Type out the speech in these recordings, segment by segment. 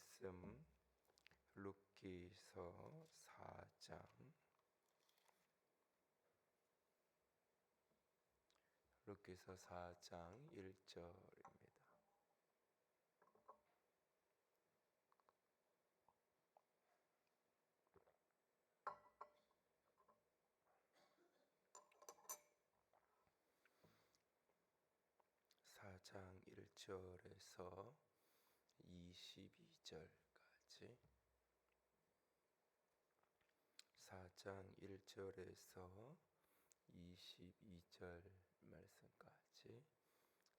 말씀 룻기서 4장 룻기서 4장 1절입니다. 사장 1절에서 22절까지 4장 1절에서 22절 말씀까지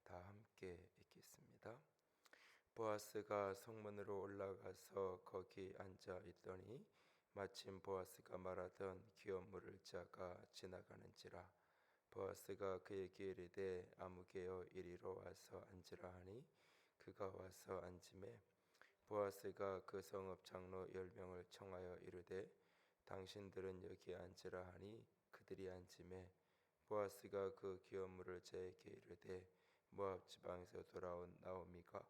다 함께 읽겠습니다. 보아스가 성문으로 올라가서 거기 앉아 있더니 마침 보아스가 말하던 기업 물을 자가 지나가는지라 보아스가 그에게 이르되 아무개여 이리로 와서 앉으라 하니 그가 와서 앉음에 보아스가 그 성읍 장로 열 명을 청하여 이르되 당신들은 여기 앉으라 하니 그들이 앉음에 보아스가 그 기업물을 저에게 이르되 모압 지방에서 돌아온 나오미가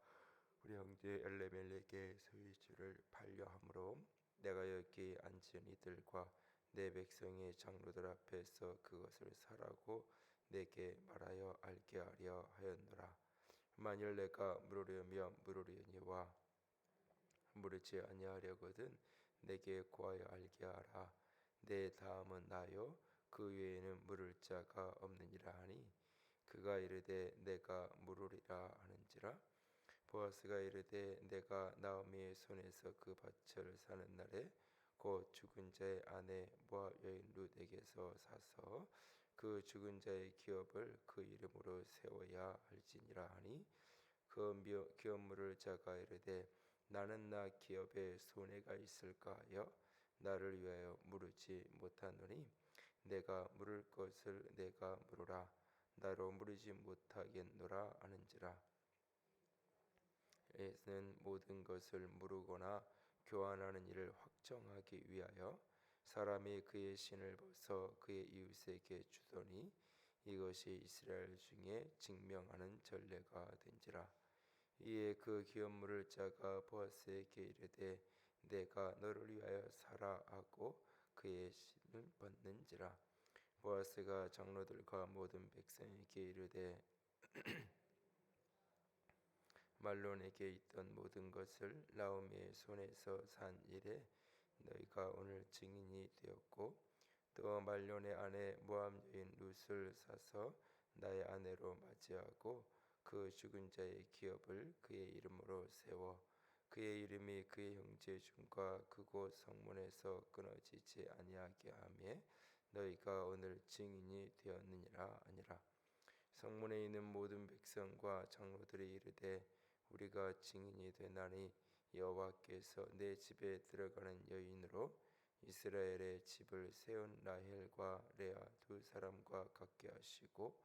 우리 형제 엘레멜에게 스위주를 팔려함으로 내가 여기 앉은 이들과 내 백성의 장로들 앞에서 그것을 사라고 내게 말하여 알게 하려 하였노라. 만일 내가 물으려면 물으려니와 물으지 아니하려거든 내게 구하여 알게 하라. 내 다음은 나요. 그 외에는 물을 자가 없느니라 하니 그가 이르되 내가 물으리라 하는지라. 보아스가 이르되 내가 나오미의 손에서 그 밭을 사는 날에 곧 죽은 자의 아내 모압 여인 룻에게서 사서 그 죽은 자의 기업을 그 이름으로 세워야 할지니라 하니 그 기업물을 자가 이르되 나는 나 기업에 손해가 있을까 하여 나를 위하여 물으지 못하노니 내가 물을 것을 내가 물으라. 나로 물으지 못하겠노라 하는지라. 에는 모든 것을 물으거나 교환하는 일을 확정하기 위하여 사람이 그의 신을 벗어 그의 이웃에게 주더니 이것이 이스라엘 중에 증명하는 전례가 된지라. 이에 그 기업물을 자가 보아스에게 이르되 내가 너를 위하여 살아 하고 그의 신을 벗는지라. 보아스가 장로들과 모든 백성에게 이르되 말론에게 있던 모든 것을 나오미의 손에서 산 일에 너희가 오늘 증인이 되었고 또 말론의 아내 모함 여인 룻을 사서 나의 아내로 맞이하고 그 죽은 자의 기업을 그의 이름으로 세워 그의 이름이 그의 형제 중과 그곳 성문에서 끊어지지 아니하게 하며 너희가 오늘 증인이 되었느니라 아니라. 성문에 있는 모든 백성과 장로들이 이르되 우리가 증인이 되나니 여호와께서 내 집에 들어가는 여인으로 이스라엘의 집을 세운 라헬과 레아 두 사람과 같게 하시고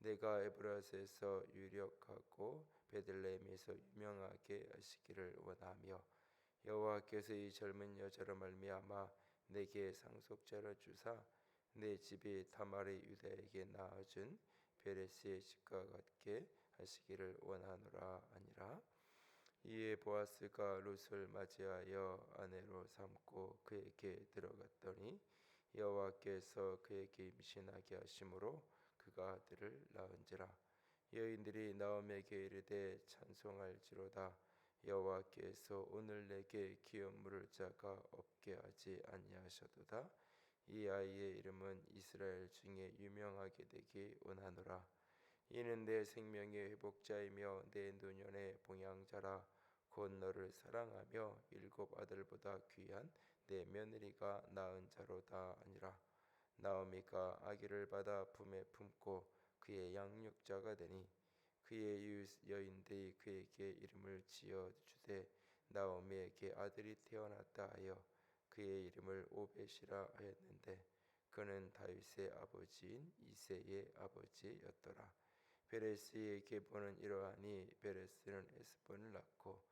내가 에브라스에서 유력하고 베들레헴에서 유명하게 하시기를 원하며 여호와께서 이 젊은 여자로 말미암아 내게 상속자를 주사 내 집이 다말의 유다에게 낳아준 베레스의 집과 같게 하시기를 원하노라 아니라 이에 보아스가 룻을 맞이하여 아내로 삼고 그에게 들어갔더니 여호와께서 그에게 임신하게 하심으로 그가 아들을 낳은지라. 여인들이 나옴에게 이르되 찬송할지로다. 여호와께서 오늘 내게 기업 물을 자가 없게 하지 아니하셔도다. 이 아이의 이름은 이스라엘 중에 유명하게 되기 원하노라 이는 내 생명의 회복자이며 내 노년의 봉양자라 곧 너를 사랑하며 일곱 아들보다 귀한 내 며느리가 낳은 자로다 아니라 나오미가 아기를 받아 품에 품고 그의 양육자가 되니 그의 이웃 여인들이 그에게 이름을 지어 주되 나오미에게 아들이 태어났다 하여 그의 이름을 오벳이라 하였는데 그는 다윗의 아버지인 이세의 아버지였더라. 베레스의 계보는 이러하니 베레스는 에스본을 낳고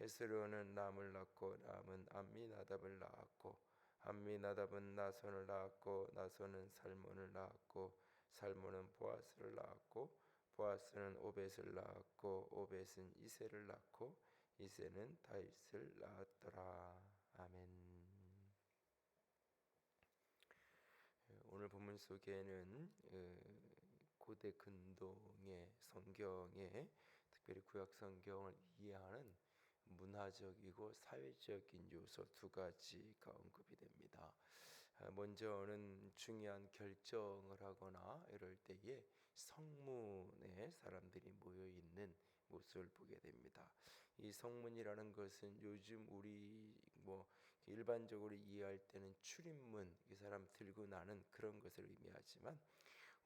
헤스로는 남을 낳고 남은 암미나답을 낳았고 암미나답은 나손을 낳았고 나손은 살몬을 낳았고 살몬은 보아스를 낳았고 보아스는 오벳을 낳았고 오벳은 이세를 낳고 이새는 다윗을 낳았더라. 아멘. 오늘 본문 속에는 어, 고대 근동의 성경에 특별히 구약 성경을 이해하는 문화적이고 사회적인 요소 두 가지가 언급이 됩니다. 아, 먼저는 중요한 결정을 하거나 이럴 때에 성문에 사람들이 모여 있는 모습을 보게 됩니다. 이 성문이라는 것은 요즘 우리 뭐 일반적으로 이해할 때는 출입문 이 사람 들고 나는 그런 것을 의미하지만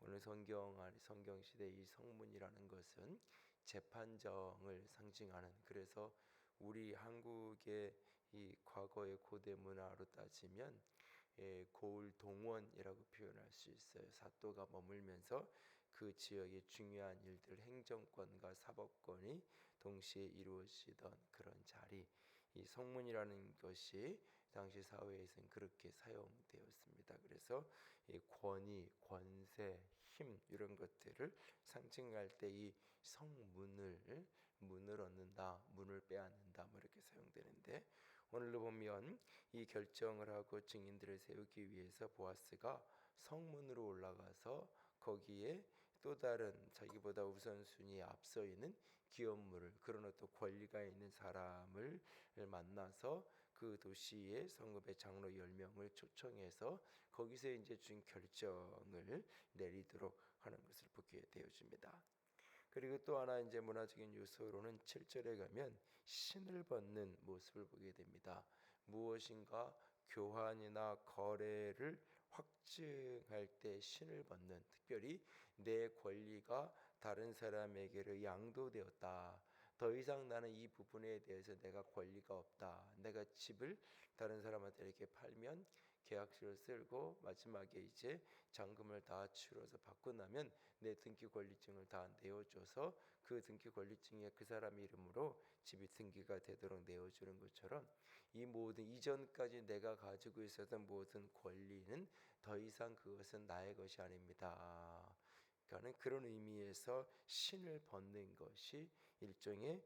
오늘 성경 성경 시대 이 성문이라는 것은 재판정을 상징하는 그래서 우리 한국의 이 과거의 고대 문화로 따지면 예, 고을 동원이라고 표현할 수 있어요. 사또가 머물면서 그 지역의 중요한 일들 행정권과 사법권이 동시에 이루어지던 그런 자리 이 성문이라는 것이 당시 사회에서는 그렇게 사용되었습니다. 그래서 이 권위, 권세, 힘 이런 것들을 상징할 때 이 성문을 문을 얻는다, 문을 빼앗는다 뭐 이렇게 사용되는데 오늘로 보면 이 결정을 하고 증인들을 세우기 위해서 보아스가 성문으로 올라가서 거기에 또 다른 자기보다 우선순위에 앞서 있는 기업물을 그런 어떤 권리가 있는 사람을 만나서 그 도시의 성읍의 장로 10명을 초청해서 거기서 이제 준 결정을 내리도록 하는 것을 보게 되어집니다. 그리고 또 하나 이제 문화적인 요소로는 7절에 가면 신을 벗는 모습을 보게 됩니다. 무엇인가 교환이나 거래를 확증할 때 신을 벗는 특별히 내 권리가 다른 사람에게로 양도되었다. 더 이상 나는 이 부분에 대해서 내가 권리가 없다. 내가 집을 다른 사람한테 이렇게 팔면 계약서를 쓸고 마지막에 이제 잔금을 다 치러서 받고 나면 내 등기 권리증을 다 내어줘서 그 등기 권리증에 그 사람 이름으로 집이 등기가 되도록 내어주는 것처럼 이 모든 이전까지 내가 가지고 있었던 모든 권리는 더 이상 그것은 나의 것이 아닙니다. 그러니까는 그런 의미에서 신을 벗는 것이 일종의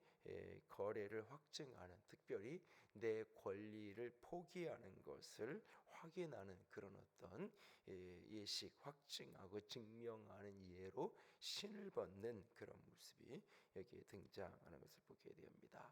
거래를 확증하는 특별히 내 권리를 포기하는 것을 확인하는 그런 어떤 예식 확증하고 증명하는 예로 신을 벗는 그런 모습이 여기에 등장하는 것을 보게 됩니다.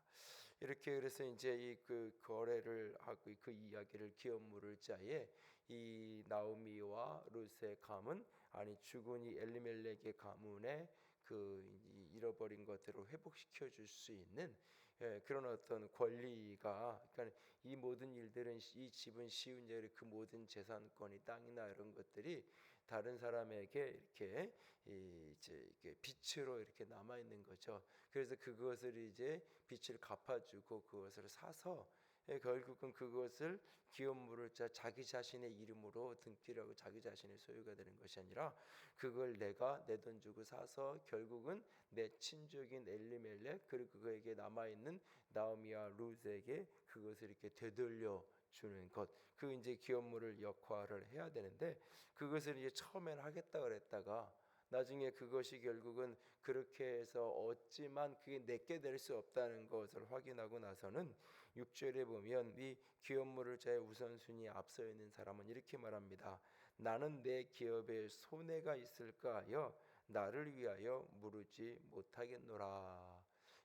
이렇게 그래서 이제 이 그 거래를 하고 그 이야기를 기업 물을 자에 이 나오미와 룻의 가문 아니 죽은 이 엘리멜렉의 가문의 그 잃어버린 것들을 회복시켜 줄 수 있는 예, 그런 어떤 권리가 그러니까 이 모든 일들은 이 집은 쉬운 일이 그 모든 재산권이 땅이나 이런 것들이 다른 사람에게 이렇게 이제 이렇게 빛으로 이렇게 남아 있는 거죠. 그래서 그것을 이제 빛을 갚아주고 그것을 사서 예, 결국은 그것을 기업물을 자기 자신의 이름으로 등기라고 자기 자신의 소유가 되는 것이 아니라 그걸 내가 내 돈 주고 사서 결국은 내 친족인 엘리멜렉 그리고 그에게 남아 있는 나오미와 루즈에게 그것을 이렇게 되돌려 주는 것. 그 이제 기업물을 역할을 해야 되는데 그것을 이제 처음엔 하겠다 그랬다가 나중에 그것이 결국은 그렇게 해서 얻지만 그게 내게 될 수 없다는 것을 확인하고 나서는 6절에 보면 이 기업물을 자의 우선순위에 앞서 있는 사람은 이렇게 말합니다. 나는 내 기업에 손해가 있을까 하여 나를 위하여 물으지 못하겠노라.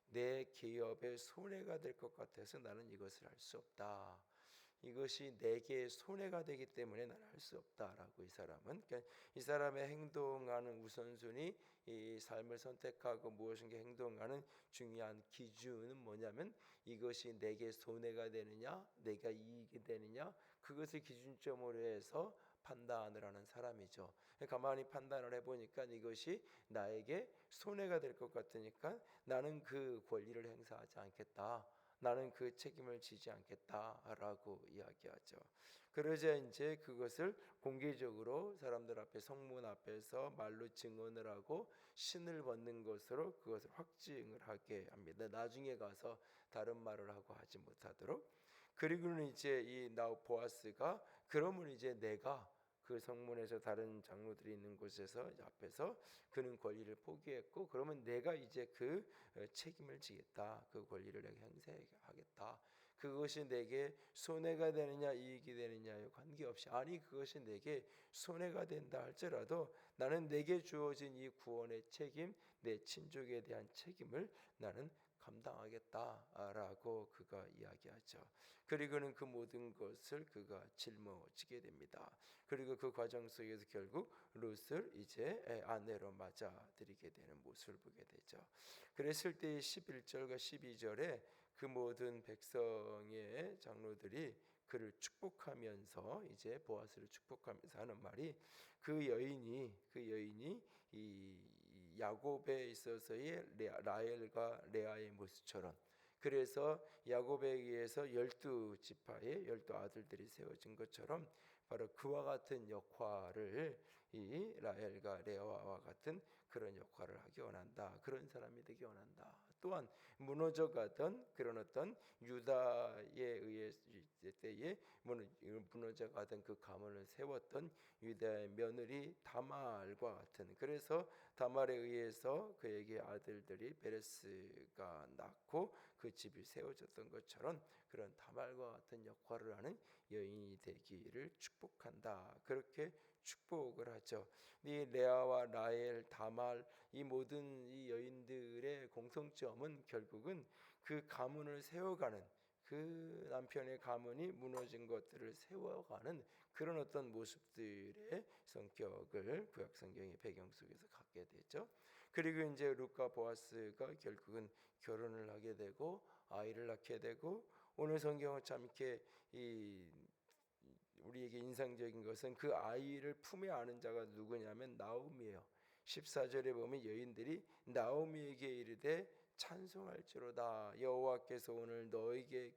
내 기업에 손해가 될 것 같아서 나는 이것을 할 수 없다. 이것이 내게 손해가 되기 때문에 나는 할 수 없다라고 이 사람은 그러니까 이 사람의 행동하는 우선순위 이 삶을 선택하고 무엇인가 행동하는 중요한 기준은 뭐냐면 이것이 내게 손해가 되느냐 내가 이익이 되느냐 그것을 기준점으로 해서 판단을 하는 사람이죠. 가만히 판단을 해보니까 이것이 나에게 손해가 될 것 같으니까 나는 그 권리를 행사하지 않겠다. 나는 그 책임을 지지 않겠다라고 이야기하죠. 그러자 이제 그것을 공개적으로 사람들 앞에 성문 앞에서 말로 증언을 하고 신을 벗는 것으로 그것을 확증을 하게 합니다. 나중에 가서 다른 말을 하고 하지 못하도록 그리고는 이제 이 나우 보아스가 그러면 이제 내가 그 성문에서 다른 장로들이 있는 곳에서 앞에서 그는 권리를 포기했고 그러면 내가 이제 그 어, 책임을 지겠다. 그 권리를 내가 행사하겠다. 그것이 내게 손해가 되느냐 이익이 되느냐에 관계없이 아니 그것이 내게 손해가 된다 할지라도 나는 내게 주어진 이 구원의 책임 내 친족에 대한 책임을 나는 감당하겠다라고 그가 이야기하죠. 그리고는 그 모든 것을 그가 짊어지게 됩니다. 그리고 그 과정 속에서 결국 룻을 이제 아내로 맞아들이게 되는 모습을 보게 되죠. 그랬을 때 11절과 12절에 그 모든 백성의 장로들이 그를 축복하면서 이제 보아스를 축복하면서 하는 말이 그 여인이 그 여인이 이 야곱에 있어서의 라헬과 레아의 모습처럼 그래서 야곱에 의해서 열두 지파의 열두 아들들이 세워진 것처럼 바로 그와 같은 역할을 이 라헬과 레아와 같은 그런 역할을 하기 원한다. 그런 사람이 되기 원한다. 또한 무너져 가던 그런 어떤 유다에 의해 때에 무너져 가던 그 가문을 세웠던 유다의 며느리 다말과 같은 그래서 다말에 의해서 그에게 아들들이 베레스가 낳고 그 집이 세워졌던 것처럼 그런 다말과 같은 역할을 하는 여인이 되기를 축복한다. 그렇게 축복을 하죠. 이 레아와 라헬, 다말 이 모든 이 여인들의 공통점은 결국은 그 가문을 세워가는 그 남편의 가문이 무너진 것들을 세워가는 그런 어떤 모습들의 성격을 구약 성경의 배경 속에서 갖게 되죠. 그리고 이제 루카 보아스가 결국은 결혼을 하게 되고 아이를 낳게 되고 오늘 성경은 참 이렇게 이 우리에게 인상적인 것은 그 아이를 품에 안은 자가 누구냐면 나오미예요. 14절에 보면 여인들이 나오미에게 이르되 찬송할지로다. 여호와께서 오늘 너에게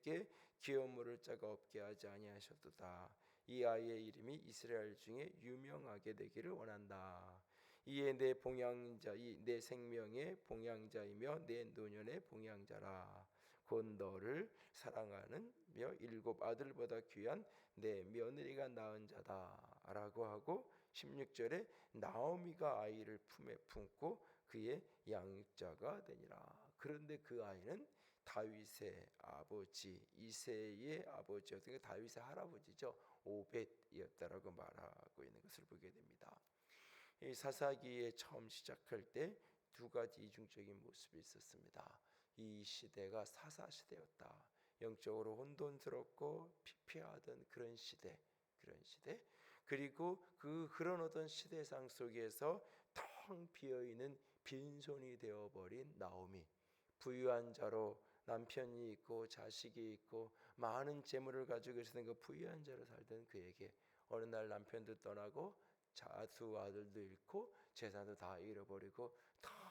기업 물을 자가 없게 하지 아니하셨도다. 이 아이의 이름이 이스라엘 중에 유명하게 되기를 원한다. 이에 내 봉양자 내 생명의 봉양자이며 내 노년의 봉양자라 곧 너를 사랑하는 며 일곱 아들보다 귀한 내 며느리가 낳은 자다라고 하고 16절에 나오미가 아이를 품에 품고 그의 양육자가 되니라. 그런데 그 아이는 다윗의 아버지 이세의 아버지였던 게 다윗의 할아버지죠. 오벳이었다라고 말하고 있는 것을 보게 됩니다. 이 사사기에 처음 시작할 때 두 가지 이중적인 모습이 있었습니다. 이 시대가 사사 시대였다. 영적으로 혼돈스럽고 피폐하던 그런 시대, 그런 시대. 그리고 그 그런 어떤 시대상 속에서 텅 비어 있는 빈손이 되어 버린 나오미. 부유한 자로 남편이 있고 자식이 있고 많은 재물을 가지고 계시던 그 부유한 자로 살던 그에게 어느 날 남편도 떠나고 자두 아들도 잃고 재산도 다 잃어버리고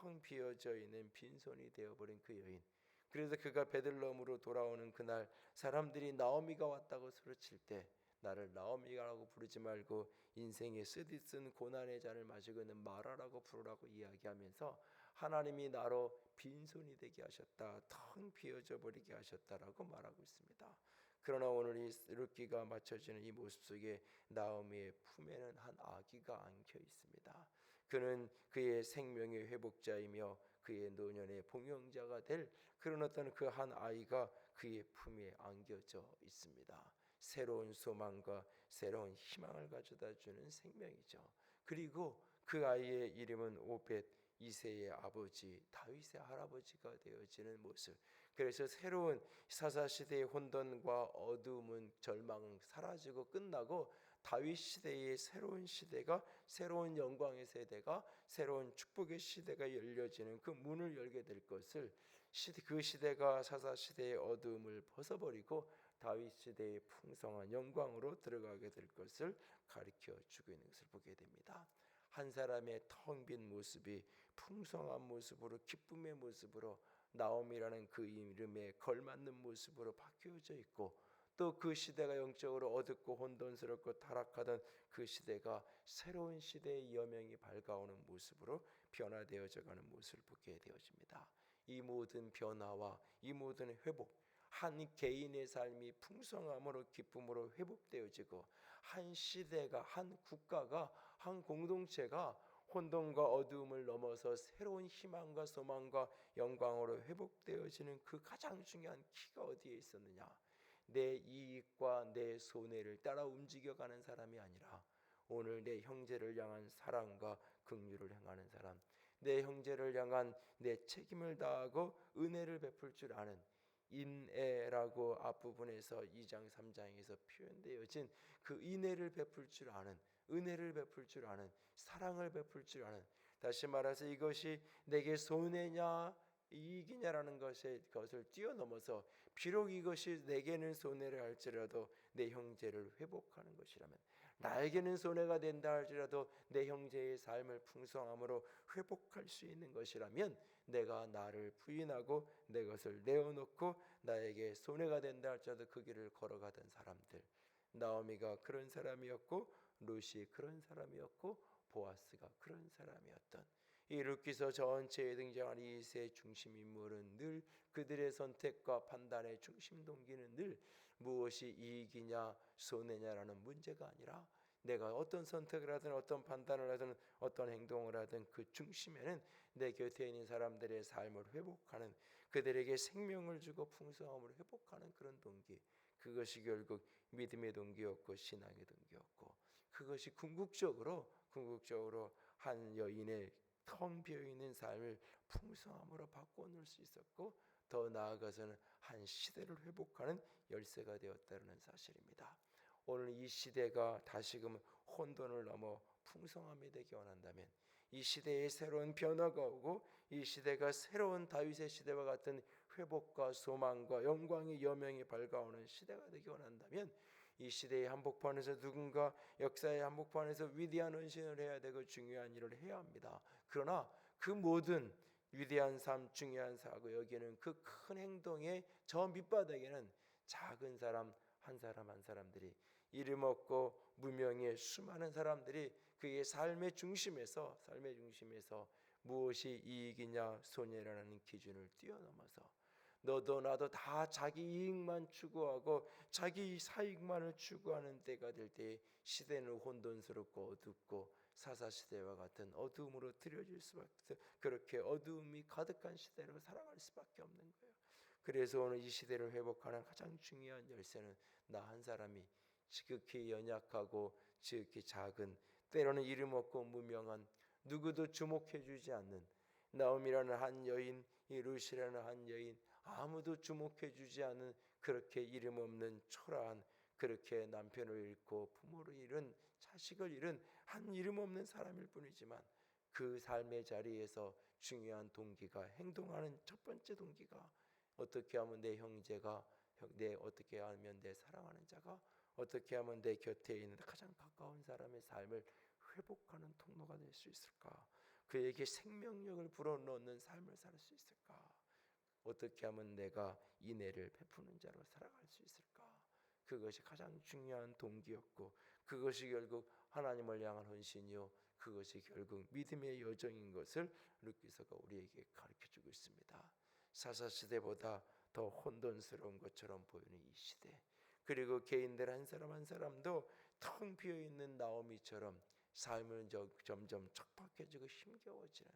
텅 비어져 있는 빈손이 되어버린 그 여인. 그래서 그가 베들럼으로 돌아오는 그날 사람들이 나오미가 왔다고 소리칠 때 나를 나오미가라고 부르지 말고 인생의 쓰디쓴 고난의 잔을 마시고 있는 마라라고 부르라고 이야기하면서 하나님이 나로 빈손이 되게 하셨다, 텅 비어져 버리게 하셨다라고 말하고 있습니다. 그러나 오늘 이 룻기가 맞춰지는 이 모습 속에 나오미의 품에는 한 아기가 안겨 있습니다. 그는 그의 생명의 회복자이며 그의 노년의 봉영자가 될 그런 어떤 그 한 아이가 그의 품에 안겨져 있습니다. 새로운 소망과 새로운 희망을 가져다 주는 생명이죠. 그리고 그 아이의 이름은 오벳 이세의 아버지 다윗의 할아버지가 되어지는 모습. 그래서 새로운 사사 시대의 혼돈과 어두움은 절망은 사라지고 끝나고 다윗 시대의 새로운 시대가 새로운 영광의 세대가 새로운 축복의 시대가 열려지는 그 문을 열게 될 것을 그 시대가 사사 시대의 어두움을 벗어버리고 다윗 시대의 풍성한 영광으로 들어가게 될 것을 가르쳐 주고 있는 것을 보게 됩니다. 한 사람의 텅 빈 모습이 풍성한 모습으로 기쁨의 모습으로 나옴이라는 그 이름에 걸맞는 모습으로 바뀌어져 있고 또 그 시대가 영적으로 어둡고 혼돈스럽고 타락하던 그 시대가 새로운 시대의 여명이 밝아오는 모습으로 변화되어져 가는 모습을 보게 되어집니다. 이 모든 변화와 이 모든 회복 한 개인의 삶이 풍성함으로 기쁨으로 회복되어지고 한 시대가 한 국가가 한 공동체가 혼돈과 어두움을 넘어서 새로운 희망과 소망과 영광으로 회복되어지는 그 가장 중요한 키가 어디에 있었느냐? 내 이익과 내 손해를 따라 움직여가는 사람이 아니라 오늘 내 형제를 향한 사랑과 긍휼을 행하는 사람, 내 형제를 향한 내 책임을 다하고 은혜를 베풀 줄 아는 인애라고 앞부분에서 2장 3장에서 표현되어진 그 인애를 베풀 줄 아는 은혜를 베풀 줄 아는 사랑을 베풀 줄 아는 다시 말해서 이것이 내게 손해냐 이익이냐라는 것에 것을 뛰어넘어서 비록 이것이 내게는 손해를 할지라도 내 형제를 회복하는 것이라면 나에게는 손해가 된다 할지라도 내 형제의 삶을 풍성함으로 회복할 수 있는 것이라면 내가 나를 부인하고 내 것을 내어놓고 나에게 손해가 된다 할지라도 그 길을 걸어가던 사람들. 나오미가 그런 사람이었고 룻이 그런 사람이었고 보아스가 그런 사람이었던 이 룻기서 전체에 등장한 이 세 중심 인물은 늘 그들의 선택과 판단의 중심 동기는 늘 무엇이 이익이냐 손해냐라는 문제가 아니라 내가 어떤 선택을 하든 어떤 판단을 하든 어떤 행동을 하든 그 중심에는 내 곁에 있는 사람들의 삶을 회복하는 그들에게 생명을 주고 풍성함을 회복하는 그런 동기 그것이 결국 믿음의 동기였고 신앙의 동기였고 그것이 궁극적으로 궁극적으로 한 여인의 텅 비어 있는 삶을 풍성함으로 바꿔놓을 수 있었고 더 나아가서는 한 시대를 회복하는 열쇠가 되었다는 사실입니다. 오늘 이 시대가 다시금 혼돈을 넘어 풍성함이 되기 원한다면 이 시대에 새로운 변화가 오고 이 시대가 새로운 다윗의 시대와 같은 회복과 소망과 영광의 여명이 밝아오는 시대가 되기 원한다면 이 시대의 한복판에서 누군가 역사의 한복판에서 위대한 헌신을 해야 되고 중요한 일을 해야 합니다. 그러나 그 모든 위대한 삶, 중요한 사고 여기는 그 큰 행동의 저 밑바닥에는 작은 사람 한 사람 한 사람들이 이름 없고 무명의 수많은 사람들이 그의 삶의 중심에서 삶의 중심에서 무엇이 이익이냐 손해라는 기준을 뛰어넘어서 너도 나도 다 자기 이익만 추구하고 자기 사익만을 추구하는 때가 될 때 시대는 혼돈스럽고 어둡고 사사 시대와 같은 어두움으로 들여질 수밖에 그렇게 어두움이 가득한 시대로 살아갈 수밖에 없는 거예요. 그래서 오늘 이 시대를 회복하는 가장 중요한 열쇠는 나 한 사람이 지극히 연약하고 지극히 작은 때로는 이름 없고 무명한 누구도 주목해 주지 않는 나옴이라는 한 여인, 이 루시라는 한 여인 아무도 주목해 주지 않은 그렇게 이름 없는 초라한 그렇게 남편을 잃고 부모를 잃은 자식을 잃은 한 이름 없는 사람일 뿐이지만 그 삶의 자리에서 중요한 동기가 행동하는 첫 번째 동기가 어떻게 하면 내 형제가 내 어떻게 하면 내 사랑하는 자가 어떻게 하면 내 곁에 있는 가장 가까운 사람의 삶을 회복하는 통로가 될 수 있을까? 그에게 생명력을 불어넣는 삶을 살 수 있을까? 어떻게 하면 내가 인애를 베푸는 자로 살아갈 수 있을까? 그것이 가장 중요한 동기였고 그것이 결국 하나님을 향한 헌신이요 그것이 결국 믿음의 여정인 것을 루키서가 우리에게 가르쳐 주고 있습니다. 사사 시대보다 더 혼돈스러운 것처럼 보이는 이 시대. 그리고 개인들 한 사람 한 사람도 텅 비어 있는 나오미처럼 삶은 점점 척박해지고 힘겨워지는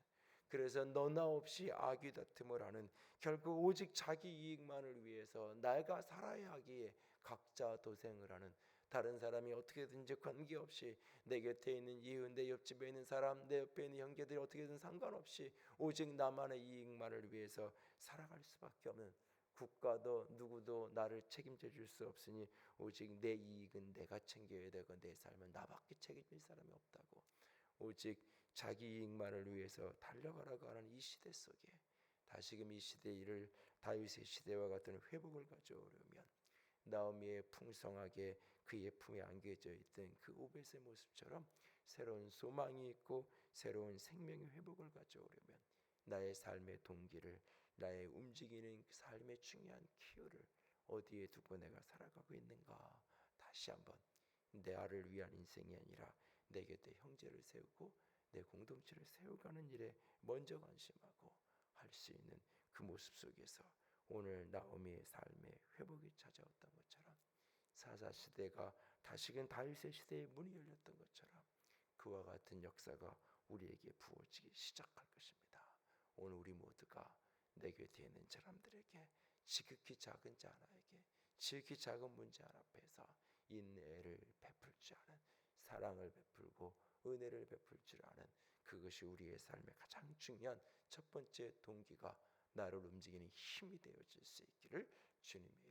그래서 너나 없이 악이 다툼을 하는 결국 오직 자기 이익만을 위해서 내가 살아야 하기에 각자 도생을 하는 다른 사람이 어떻게든지 관계없이 내 곁에 있는 이웃, 내 옆집에 있는 사람, 내 옆에 있는 형제들이 어떻게든 상관없이 오직 나만의 이익만을 위해서 살아갈 수밖에 없는 국가도 누구도 나를 책임져 줄 수 없으니 오직 내 이익은 내가 챙겨야 되고 내 삶은 나밖에 책임질 사람이 없다고 오직 자기 이익만을 위해서 달려가라고 하는 이 시대 속에 다시금 이 시대 일을 다윗의 시대와 같은 회복을 가져오려면 나오미의 풍성하게 그의 품에 안겨져 있던 그 오벳의 모습처럼 새로운 소망이 있고 새로운 생명의 회복을 가져오려면 나의 삶의 동기를 나의 움직이는 그 삶의 중요한 키를 어디에 두고 내가 살아가고 있는가 다시 한번 내 아를 위한 인생이 아니라 내 곁에 형제를 세우고 내 공동체를 세워가는 일에 먼저 관심하고 할 수 있는 그 모습 속에서 오늘 나오미의 삶의 회복이 찾아왔던 것처럼 사사 시대가 다시금 다윗의 시대의 문이 열렸던 것처럼 그와 같은 역사가 우리에게 부어지기 시작할 것입니다. 오늘 우리 모두가 내 곁에 있는 사람들에게 지극히 작은 자 하나에게 지극히 작은 문제 하나 앞에서 인애를 베풀 줄 아는 사랑을 베풀고 은혜를 베풀 줄 아는 그것이 우리의 삶의 가장 중요한 첫 번째 동기가 나를 움직이는 힘이 되어질 수 있기를 주님의